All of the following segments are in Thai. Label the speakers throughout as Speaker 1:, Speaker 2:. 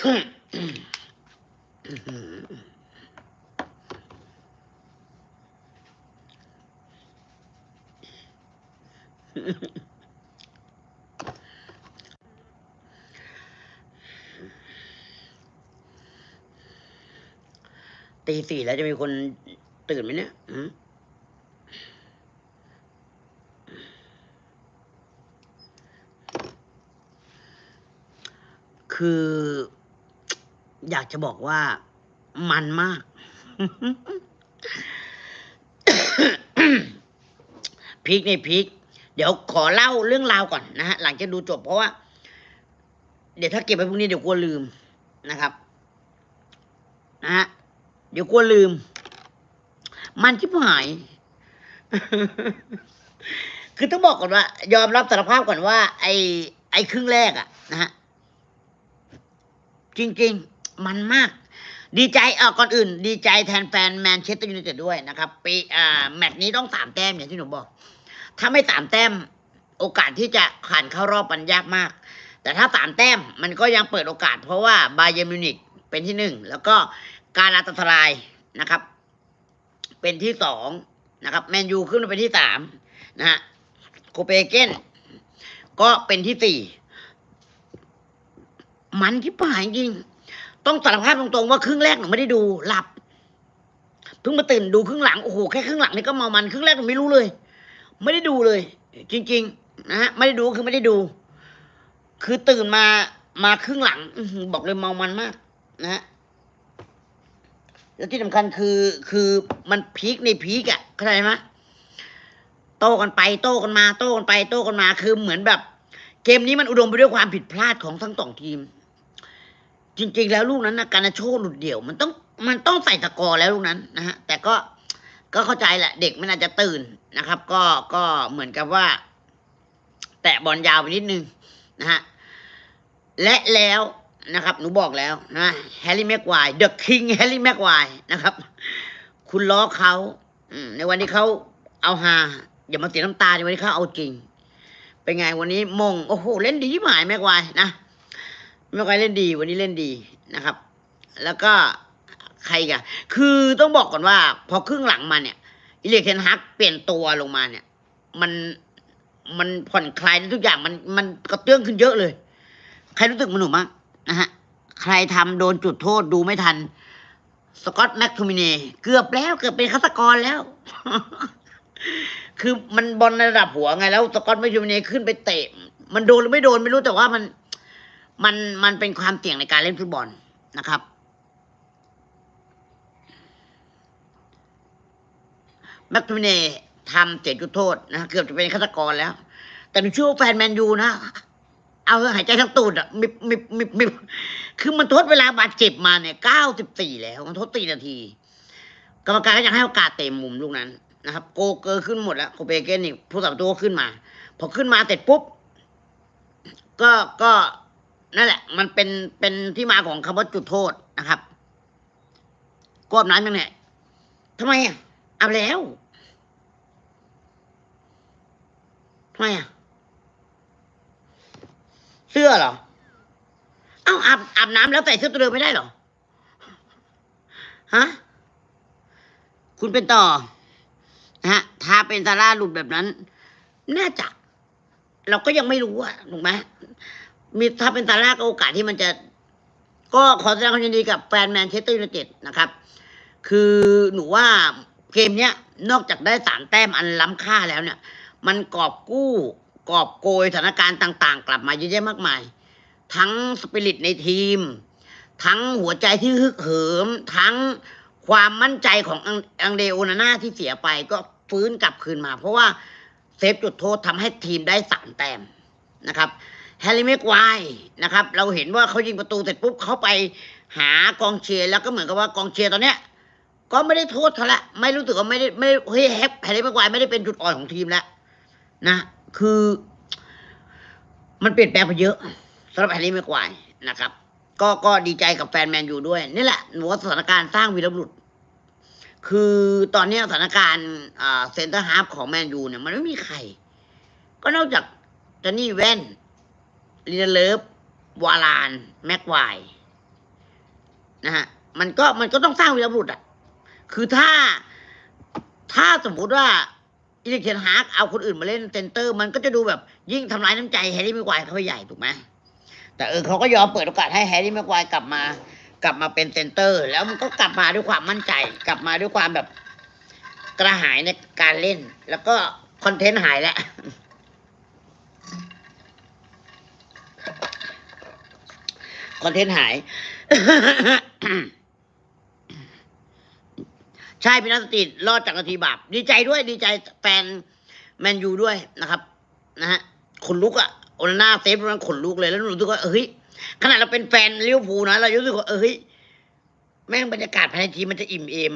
Speaker 1: ตีสี่แล้วจะมีคนตื่นไหมเนี่ยคือ อยากจะบอกว่ามันมาก พีคในพีคเดี๋ยวขอเล่าเรื่องราวก่อนนะฮะ หลังจากดูจบเพราะว่า เดี๋ยวถ้าเก็บไปพรุ่งนี้เดี๋ยวกลัวลืมนะครับ นะฮะ เดี๋ยวกลัวลืม มันชิบหาย คือต้องบอกก่อนว่า ยอมรับสารภาพก่อนว่า ไอ้ไอ้ครึ่งแรกอะนะฮะ จริง ๆ มันมาก ดีใจเออก่อนอื่น ดีใจแทนแฟนแมนเชสเตอร์ยูไนเต็ดด้วยนะครับปีอ่าแมตช์นี้ต้องสามแต้มอย่างที่หนูบอก ถ้าไม่สามแต้มโอกาสที่จะผ่านเข้ารอบมันยากมาก แต่ถ้าสามแต้มมันก็ยังเปิดโอกาส เพราะว่าบาเยร์มิวนิกเป็นที่หนึ่งแล้วก็การาตาทรายนะครับ เป็นที่สองนะครับแมนยูขึ้นมาเป็นที่สามนะฮะโคเปเฮเกนก็เป็นที่สี่มันที่ป่ายจริง ต้องสารภาพตรงๆว่าครึ่งแรกหนูไม่ได้ดูหลับเพิ่งมาตื่นดูครึ่งหลังโอ้โหแค่ครึ่งหลังนี่ก็เมามันครึ่งแรกหนูไม่รู้เลย ไม่ได้ดูเลย จริง ๆ นะฮะไม่ได้ดูคือไม่ได้ดู คือตื่นมามาครึ่งหลังบอกเลยเมามันมาก นะฮะแล้วที่สำคัญคือคือมันพีคในพีคอะเข้าใจไหมโต้กันไปโต้กันมา โต้กันไป โต้กันมา คือเหมือนแบบ เกมนี้มันอุดมไปด้วยความผิดพลาดของทั้งสองทีม จริง ๆ แล้วลูกนั้นนะการนาโชหลุดเดี่ยว มันต้องมันต้องใส่ตะกอแล้วลูกนั้นนะฮะแต่ก็ก็เข้าใจแหละเด็กมันอาจจะตื่นนะครับ ก็ก็เหมือนกับว่า แตะบอลยาวไปนิดนึงนะฮะและแล้วนะครับ หนูบอกแล้วนะแฮร์รี่แม็กควายเดอะคิงแฮร์รี่แม็กควายนะครับ คุณล้อเขาในวันที่เขาเอาฮาอย่ามาเสียน้ำตาในวันที่เขาเอาจริง เป็นไงวันนี้มง โอ้โห เล่นดีที่หมายแม็กควายนะ แม็กควายเล่นดี วันนี้เล่นดีนะครับ แล้วก็ใครกันคือต้องบอกก่อนว่า พอครึ่งหลังมาเนี่ยอิเล็กเทนฮักเปลี่ยนตัวลงมาเนี่ย มันมันผ่อนคลายทุกอย่างมันมันกระเตื้องขึ้นเยอะเลย ใครรู้สึกมันหนูมั้งนะฮะใครทำโดนจุดโทษดูไม่ทัน สกอตแม็กทูมิเน่เกือบแล้วเกือบเป็นฆาตกรแล้ว คือมันบอลระดับหัวไงแล้ว สกอตแม็กทูมิเน่ขึ้นไปเตะ มันโดนหรือไม่โดนไม่รู้แต่ว่ามัน มันมันเป็นความเสี่ยงในการเล่นฟุตบอลนะครับ แม็กทูมิเน่ทำเจ็ดจุดโทษนะเกือบจะเป็นฆาตกรแล้ว แต่หนูเชื่อว่าแฟนแมนยูนะเอาหายใจทั้งตูดอะมิบมิบมิบมิบคือมันทดเวลาบาดเจ็บมาเนี่ยเก้าสิบสี่แล้ว มันทดสี่นาที กรรมการก็ยังให้โอกาสเต็มมุมลูกนั้นนะครับ โกเกอร์ขึ้นหมดแล้วโคเปเกนนี่ผู้สับประตูก็ขึ้นมา พอขึ้นมาเสร็จปุ๊บ ก็ก็ นั่นแหละ มันเป็นเป็นที่มาของคำว่าจุดโทษนะครับกอบน้ำยังไงทำไมอะอาบแล้วทำไมอะ เสื้อเหรอ เอ้าอาบอาบน้ำแล้วใส่เสื้อตัวเดิมไม่ได้เหรอ ฮะ คุณเป็นต่อนะฮะถ้าเป็นซาร่าหลุดแบบนั้น น่าจะ เราก็ยังไม่รู้อะถูกไหม มีถ้าเป็นซาแรก็โอกาสที่มันจะ ก็ขอแสดงความยินดีกับแฟนแมนเชสเตอร์ยูไนเต็ดนะครับ คือหนูว่าเกมเนี้ยนอกจากได้สามแต้มอันล้ำค่าแล้วเนี่ย มันกอบกู้กอบโกยสถานการณ์ต่าง ๆ กลับมาเยอะแยะมากมาย ทั้งสปิริตในทีม ทั้งหัวใจที่ฮึกเหิม ทั้งความมั่นใจของอังอังเดโอนาน่าที่เสียไปก็ฟื้นกลับคืนมา เพราะว่าเซฟจุดโทษทำให้ทีมได้สามแต้มนะครับ แฮร์รี่เมกไวนะครับ เราเห็นว่าเขายิงประตูเสร็จปุ๊บเขาไปหากองเชียร์แล้วก็เหมือนกับว่ากองเชียร์ตอนเนี้ยก็ไม่ได้โทษเขาละไม่รู้สึกว่าไม่ได้ไม่เฮ้ยแฮปแฮร์รี่เมกไวไม่ได้เป็นจุดอ่อนของทีมแล้วนะ คือ มันเปลี่ยนแปลงไปเยอะสำหรับแฮร์รี่แม็กควายนะครับ ก็ก็ดีใจกับแฟนแมนยูด้วยนี่แหละหนูว่าสถานการณ์สร้างวีรบุรุษคือตอนนี้สถานการณ์เซ็นเตอร์ฮาร์ฟของแมนยูเนี่ยมันไม่มีใคร ก็นอกจากจอห์นนี่แว่น ลีนเลิฟวาลานแม็กควนะฮะมันก็มันก็ต้องสร้างวีรบุรุษอะ คือถ้าถ้าสมมุติว่าอีลิกเทนฮาร์กเอาคนอื่นมาเล่นเซนเตอร์ มันก็จะดูแบบยิ่งทำร้ายน้ำใจแฮร์รี่แม็กควเขาไปใหญ่ถูกไหมแต่เออเขาก็ยอมเปิดโอกาสให้แฮร์รี่แม็กควกลับมา กลับมาเป็นเซนเตอร์ แล้วมันก็กลับมาด้วยความมั่นใจ กลับมาด้วยความแบบกระหายในการเล่น แล้วก็คอนเทนต์หายแล้ว คอนเทนต์หาย ใช่พี่นัทสตรีทรอดจากนาทีบาปดีใจด้วย ดีใจแฟนแมนยูด้วยนะครับ นะฮะขนลุกอะโอนาน่าเซฟมันขนลุกเลยแล้วรู้สึกว่าเอ้ยขนาดเราเป็นแฟนลิเวอร์พูลนะเรารู้สึกว่าเอ้ยแม่งบรรยากาศภายในทีมมันจะอิ่มเอม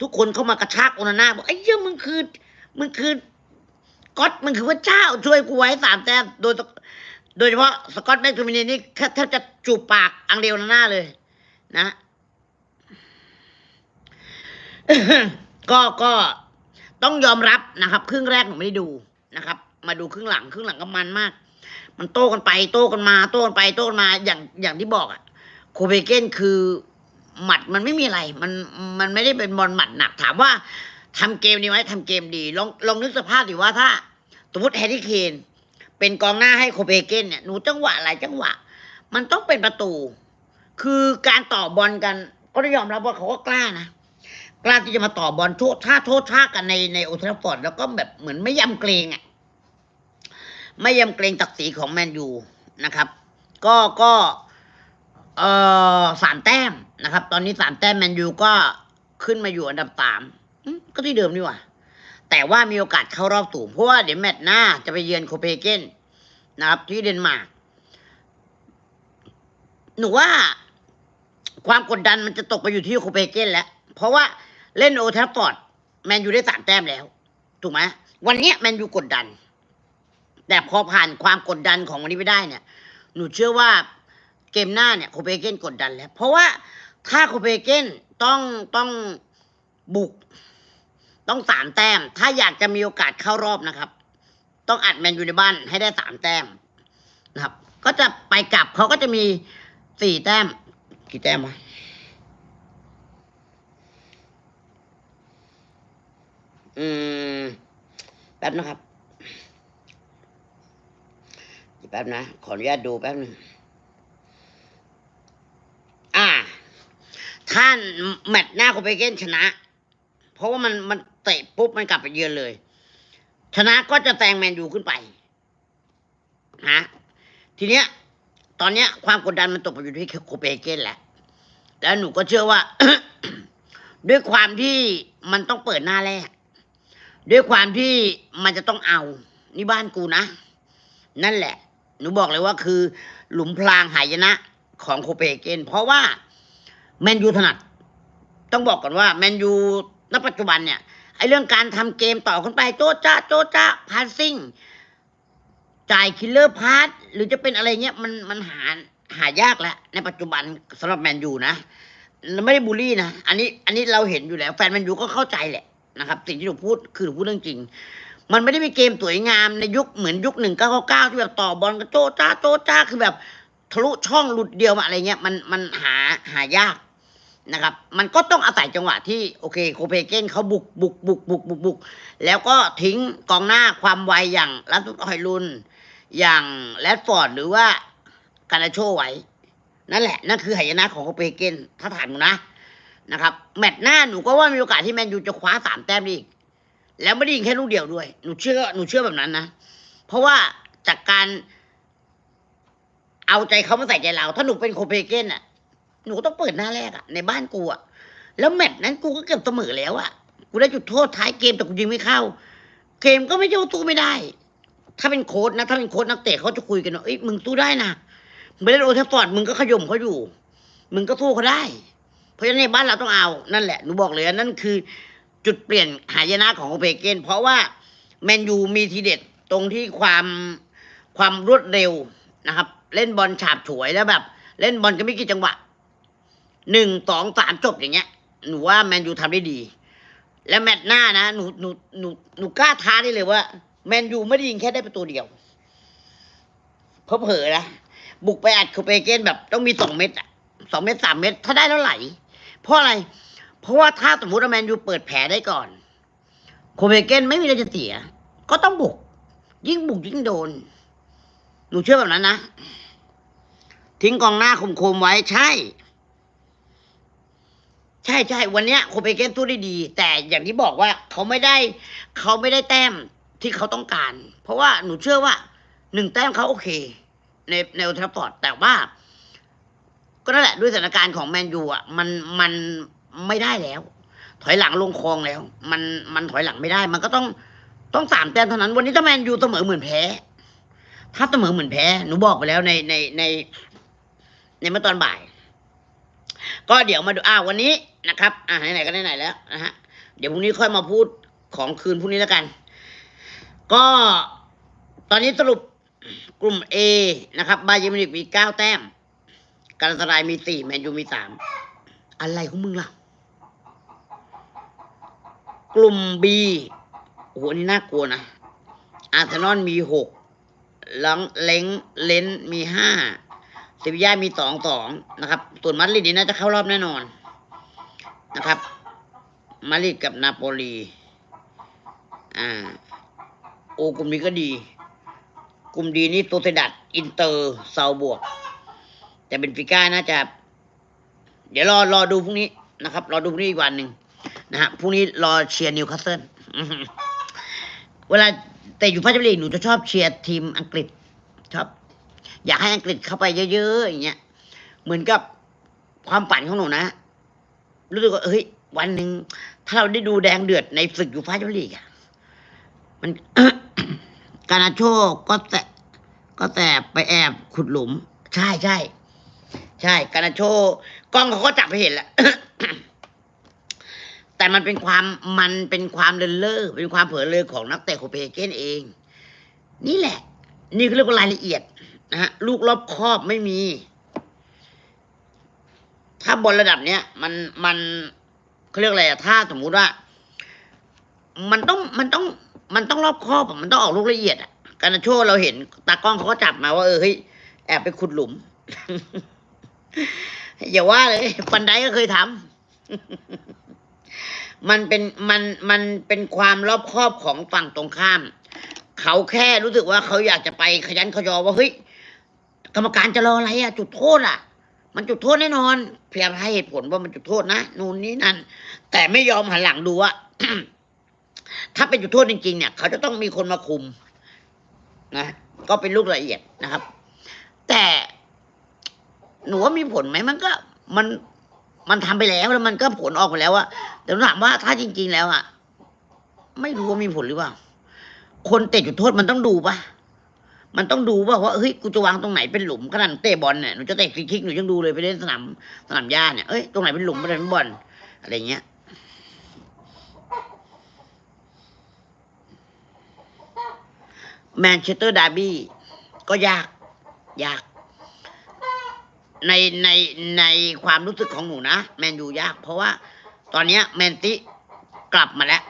Speaker 1: ทุกคนเข้ามากระชากโอนาน่าบอกไอ้เหี้ยมึงคือมึงคือก๊อตมึงคือพระเจ้าช่วยกูไว้สามแต้มโดย โดยเฉพาะสกอตแม็กทูมินีนี่แทบจะจูบปากอังเดลนาน่าเลยนะก็ก็ต้องยอมรับนะครับ ครึ่งแรกหนูไม่ได้ดูนะครับ มาดูครึ่งหลังครึ่งหลังก็มันมาก มันโต้กันไปโต้กันมา โต้กันไปโต้กันมาอย่างอย่างที่บอกอะโคเปเกนคือหมัดมันไม่มีอะไร มันมันไม่ได้เป็นบอลหมัดหนัก ถามว่าทำเกมดีไหมทำเกมดี ลองลองนึกสภาพดิว่าถ้าสมมติแฮร์รี่เคน เป็นกองหน้าให้โคเปเกนเนี่ยหนูจังหวะหลายจังหวะ มันต้องเป็นประตู คือการต่อบอลกัน ก็ต้องยอมรับว่าเขาก็กล้านะกล้าที่จะมาต่อบอลโทษท่าโทษท่ากันในในโอเทลฟอร์ดแล้วก็แบบเหมือนไม่ยำเกรงอะไม่ยำเกรงตักสีของแมนยูนะครับ ก็ก็เออสามแต้มนะครับ ตอนนี้สามแต้มแมนยูก็ขึ้นมาอยู่อันดับสามอืมก็ที่เดิมนี่หว่า แต่ว่ามีโอกาสเข้ารอบสูงเพราะว่าเดี๋ยวแมตช์หน้าจะไปเยือนโคเปนเกนนะครับ ที่เดนมาร์กหนูว่าความกดดันมันจะตกไปอยู่ที่โคเปนเกนแล้ว เพราะว่าเล่นโอแทาฟฟอร์ดแมนยูได้สามแต้มแล้ว ถูกไหมวันนี้แมนยูกดดัน แต่พอผ่านความกดดันของวันนี้ไปได้เนี่ย หนูเชื่อว่าเกมหน้าเนี่ยโคเปนเกนกดดันแล้ว เพราะว่าถ้าโคเปนเกนต้องต้องบุก ต้องสามแต้ม ถ้าอยากจะมีโอกาสเข้ารอบนะครับ ต้องอัดแมนยูในบ้านให้ได้สามแต้มนะครับ ก็จะไปกลับเขาก็จะมีสี่แต้ม กี่แต้มวะอืมแป๊บนะครับแป๊บนะ ขออนุญาตดูแป๊บหนึงอ่า ท่านแมตช์หน้าโคเปนเฮเกนชนะ ราะว่ามันมันเตะปุ๊บมันกลับไปเยือนเลย ชนะก็จะแซงแมนยูขึ้นไปฮะทีเนี้ย ตอนเนี้ยความกดดันมันตกไปอยู่ที่โคเปนเฮเกนแหละ แล้วหนูก็เชื่อว่า ด้วยความที่มันต้องเปิดหน้าแรก ด้วยความที่มันจะต้องเอานี่บ้านกูนะ นั่นแหละ หนูบอกเลยว่าคือ หลุมพรางหายนะของโคเปนเฮเกนเพราะว่าแมนยูถนัด ต้องบอกก่อนว่าแมนยู ณปัจจุบันเนี่ยไอ้เรื่องการทำเกมต่อขึ้นไปโจ๊ะจ้าโจ๊ะจ้าพาสซิ่งจ่ายคิลเลอร์พาสหรือจะเป็นอะไรเงี้ยมันมันหาหายากแล้วในปัจจุบันสำหรับแมนยูนะไม่ได้บูลลี่นะอันนี้อันนี้เราเห็นอยู่แล้ว แฟนแมนยูก็เข้าใจแหละนะครับ สิ่งที่หนูพูดคือหนูพูดเรื่องจริง มันไม่ได้มีเกมสวยงามในยุคเหมือนยุคหนึ่งเก้าเก้าที่แบบต่อบอลกันโจ๊ะจ้าโจ๊ะจ้าคือแบบทะลุช่องหลุดเดียวมาอะไรเงี้ยมันมันหาหายาก นะครับ มันก็ต้องอาศัยจังหวะที่โอเคโคเปเกนเขาบุกบุกบุกบุกบุกบุกแล้วก็ทิ้งกองหน้าความไวอย่างลัสตุฮอยลุน อย่างแรดฟอร์ดหรือว่าการาโชไว้นั่นแหละ นั่นคือหายนะของโคเปเกนถ้าถามหนูนะนะครับ แมตช์หน้าหนูก็ว่ามีโอกาสที่แมนยูจะคว้าสามแต้มได้อีก แล้วไม่ได้ยิงแค่ลูกเดียวด้วย หนูเชื่อหนูเชื่อแบบนั้นนะ เพราะว่าจากการเอาใจเขามาใส่ใจเรา ถ้าหนูเป็นโคเปเฮเกนอะ หนูก็ต้องเปิดหน้าแรกอะในบ้านกูอะแล้วแมตช์นั้นกูก็เกือบเสมอแล้วอะกูได้จุดโทษท้ายเกมแต่กูยิงไม่เข้า เกมก็ไม่ใช่ว่าสู้ไม่ได้ ถ้าเป็นโค้ดนะ ถ้าเป็นโค้ดนักเตะเขาจะคุยกันว่าเอ้ยมึงสู้ได้นะมึงไปเล่นโอเทฟฟอร์ดมึงก็ขย่มเขาอยู่ มึงก็สู้เขาได้ เพราะฉะนั้นในบ้านเราต้องเอานั่นแหละหนูบอกเลยนั่นคือ จุดเปลี่ยนหายนะของโอเปเกนเพราะว่าแมนยูมีทีเด็ดตรงที่ความความรวดเร็วนะครับ เล่นบอลฉาบฉวยแล้วแบบ เล่นบอลก็ไม่กี่จังหวะ หนึ่งสองสามจบอย่างเงี้ย หนูว่าแมนยูทำได้ดี และแมตช์หน้านะหนูหนูหนูหนูกล้าท้าได้เลยว่า แมนยูไม่ได้ยิงแค่ได้ประตูเดียวเพอเผลอนะบุกไปอัดโคเปนเกนแบบต้องมีสองเม็ดอะสองเม็ดสามเม็ดถ้าได้แล้วไหล เพราะอะไร เพราะว่าถ้าสมมติว่าแมนยูเปิดแผลได้ก่อนโคเปนเฮเกนไม่มีอะไรจะเสีย ก็ต้องบุก ยิ่งบุกยิ่งโดน หนูเชื่อแบบนั้นนะ ทิ้งกองหน้าคมๆไว้ใช่ ใช่ใช่วันเนี้ยโคเปนเฮเกนสู้ได้ดี แต่อย่างที่บอกว่าเขาไม่ได้เขาไม่ได้แต้มที่เขาต้องการ เพราะว่าหนูเชื่อว่าหนึ่งแต้มเขาโอเค ในในโอลด์แทราฟอร์ดแต่ว่า ก็นั่นแหละด้วยสถานการณ์ของแมนยูอะมันมันไม่ได้แล้ว ถอยหลังลงคลองแล้ว มันมันถอยหลังไม่ได้ มันก็ต้องต้องสามแต้มเท่านั้น วันนี้ถ้าแมนยูเสมอเหมือนแพ้ถ้าเสมอเหมือนแพ้หนูบอกไปแล้วในในในในเมื่อตอนบ่าย ก็เดี๋ยวมาดูอ้าววันนี้ นะครับ อ่าไหนๆก็ไหนๆแล้วนะฮะเดี๋ยวพรุ่งนี้ค่อยมาพูดของคืนพรุ่งนี้แล้วกัน ก็ตอนนี้สรุปกลุ่ม A นะครับ บาเยอร์มินิกมีเก้าแต้มการาตารายมีสี่แมนยูมีสามอะไรของมึงล่ะ กลุ่ม B โอ้โหนนี้น่ากลัวนะ อาร์เซนอลมีหกลังเล้งเลนส์มีห้าเซบีย่ามีสองสองนะครับ ส่วนมาดริดนี่น่าจะเข้ารอบแน่นอน นะครับ มาริดกับนาโปลีอ่าโอกลุ่มนี้ก็ดี กลุ่มดีนี่โตเซดัดอินเตอร์เซาบวก แต่เป็นฟิก้าน่าจะ เดี๋ยวรอรอดูพรุ่งนี้นะครับ รอดูพรุ่งนี้อีกวันหนึ่งนะฮะพรุ่งนี้รอเชียร์นิวคาสเซิลเวลาแต่อยู่พาร์ลีกหนูจะชอบเชียร์ทีมอังกฤษชอบอยากให้อังกฤษเข้าไปเยอะๆอย่างเงี้ยเหมือนกับความฝันของหนูนะ รู้สึกว่าเฮ้ย วันหนึ่งถ้าเราได้ดูแดงเดือดในศึกอยู่พาร์ลีกอะมันการนาโชก็แต่ก็แต่ไปแอบขุดหลุม ใช่ใช่ใช่การนาโชกล้องเขาก็จับไปเห็นแล้วแต่มันเป็นความมันเป็นความเลินเล่อเป็นความเผลอเลอของนักเตะโคเปนเฮเกนเอง นี่แหละ นี่เขาเรียกว่ารายละเอียดนะฮะลูกรอบครอบไม่มี ถ้าบอลระดับเนี้ยมันมันเขาเรียกอะไรอะถ้าสมมุติว่า มันต้องมันต้องมันต้องรอบครอบมันต้องออกลูกละเอียดอะการนาโชเราเห็นตากล้องเขาก็จับมาว่าเออเฮ้ยแอบไปขุดหลุมอย่าว่าเลยปันไดก็เคยทำมันเป็นมันมันเป็นความรอบครอบของฝั่งตรงข้าม เขาแค่รู้สึกว่าเขาอยากจะไปขยันขยอว่าเฮ้ยกรรมการจะรออะไรอะจุดโทษอะ มันจุดโทษแน่นอนเพียงให้เหตุผลว่ามันจุดโทษนะนู่นนี่นั่นแต่ไม่ยอมหันหลังดูว่าถ้าเป็นจุดโทษจริงๆเนี่ย เขาจะต้องมีคนมาคุมนะก็เป็นลูกละเอียดนะครับ แต่หนูว่ามีผลไหมมันก็ มันมันทำไปแล้วแล้วมันก็ผลออกไปแล้วอะแต่ถามว่าถ้าจริง ๆ แล้วอะไม่รู้ว่ามีผลหรือเปล่า คนเตะจุดโทษมันต้องดูปะ มันต้องดูว่าว่าเฮ้ยกูจะวางตรงไหนเป็นหลุมขนาดเตะบอลเนี่ยหนูจะเตะฟรีคิกหนูยังดูเลยไปเล่นสนามสนามหญ้าเนี่ยเอ้ยตรงไหนเป็นหลุมตรงไหนเป็นบอลอะไรเงี้ยแมนเชสเตอร์ดาร์บี้ก็ยากยาก ในในในความรู้สึกของหนูนะแมนยูยาก เพราะว่าตอนเนี้ยแมนติกลับมาแล้ว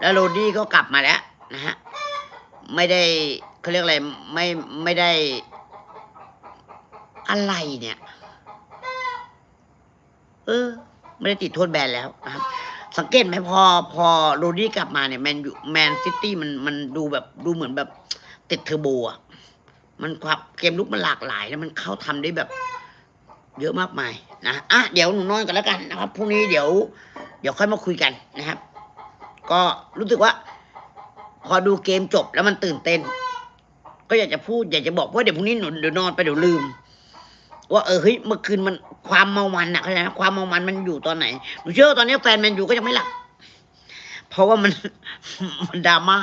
Speaker 1: แล้วโรดี้ก็กลับมาแล้วนะฮะไม่ได้ เขาเรียกอะไรไม่ไม่ได้อะไรเนี่ย เออ ไม่ได้ติดโทษแบนแล้วนะครับ สังเกตไหมพอ พอโรดี้กลับมาเนี่ยแมนยูแมนซิตี้มันมันดูแบบดูเหมือนแบบติดเทอร์โบอะมันความเกมลุกมันหลากหลายแล้วมันเข้าทำได้แบบ เยอะมากมายนะอะเดี๋ยวหนูนอนกันแล้วกันนะครับพรุ่งนี้เดี๋ยว เดี๋ยวค่อยมาคุยกันนะครับ ก็รู้สึกว่า พอดูเกมจบแล้วมันตื่นเต้น ก็อยากจะพูดอยากจะบอกว่าเดี๋ยวพรุ่งนี้หนูเดี๋ยวนอนไปเดี๋ยวลืม ว่าเออเฮ้ยเมื่อคืนมันความเมามันอะเข้าใจไหมความเมามันมันอยู่ตอนไหนหนูเชื่อว่าตอนนี้แฟนแมนยูก็ยังไม่หลับเพราะว่ามันมันดราม่า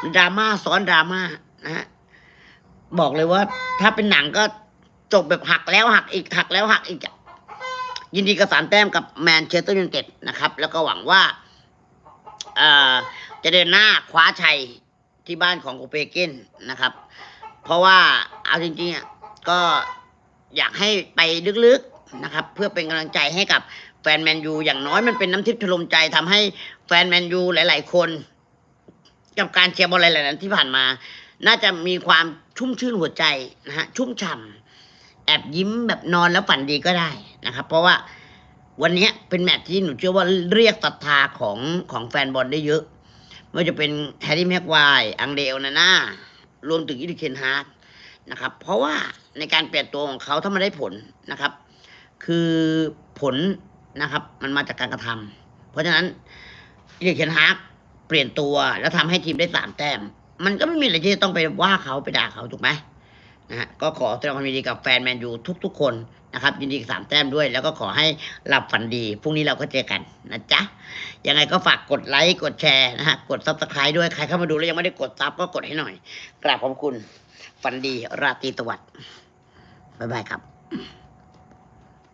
Speaker 1: มันดราม่าซ้อนดราม่านะฮะบอกเลยว่า ถ้าเป็นหนังก็จบแบบหักแล้วหักอีกหักแล้วหักอีกยินดีกับสามแต้มกับแมนเชสเตอร์ยูไนเต็ดนะครับ แล้วก็หวังว่าจะเดินหน้าคว้าชัย ที่บ้านของโคเปเกนนะครับ เพราะว่าเอาจริงๆก็อยากให้ไปลึกๆนะครับ เพื่อเป็นกำลังใจให้กับแฟนแมนยูอย่างน้อยมันเป็นน้ำทิพย์ทะลมใจทำให้แฟนแมนยูหลาย ๆ คน กับการเชียร์บอลหลายๆนั้นที่ผ่านมา น่าจะมีความชุ่มชื่นหัวใจนะฮะชุ่มฉ่ำแอบยิ้มแบบนอนแล้วฝันดีก็ได้นะครับ เพราะว่าวันนี้เป็นแมตช์ที่หนูเชื่อว่าเรียกศรัทธาของของแฟนบอลได้เยอะ ว่าจะเป็นแฮร์รี่แม็กไวอังเดลนาน่ารวมถึงอีริเคนฮาร์ดนะครับ เพราะว่าในการเปลี่ยนตัวของเขาถ้ามันได้ผลนะครับ คือผลนะครับ มันมาจากการกระทำเพราะฉะนั้นอีริเคนฮาร์ดเปลี่ยนตัวแล้วทำให้ทีมได้สามแต้ม มันก็ไม่มีอะไรที่จะต้องไปว่าเขาไปด่าเขาถูกไหมนะฮะก็ขอแสดงความยินดีกับแฟนแมนยูทุกๆคน นะครับยินดีสามแต้มด้วย แล้วก็ขอให้หลับฝันดีพรุ่งนี้เราก็เจอกันนะจ๊ะยังไงก็ฝากกดไลค์กดแชร์นะฮะกดซับสไครต์ด้วยใครเข้ามาดูแล้วยังไม่ได้กดซับก็กดให้หน่อย กราบขอบคุณฝันดีราตรีสวัสดิ์บ๊ายบายครับ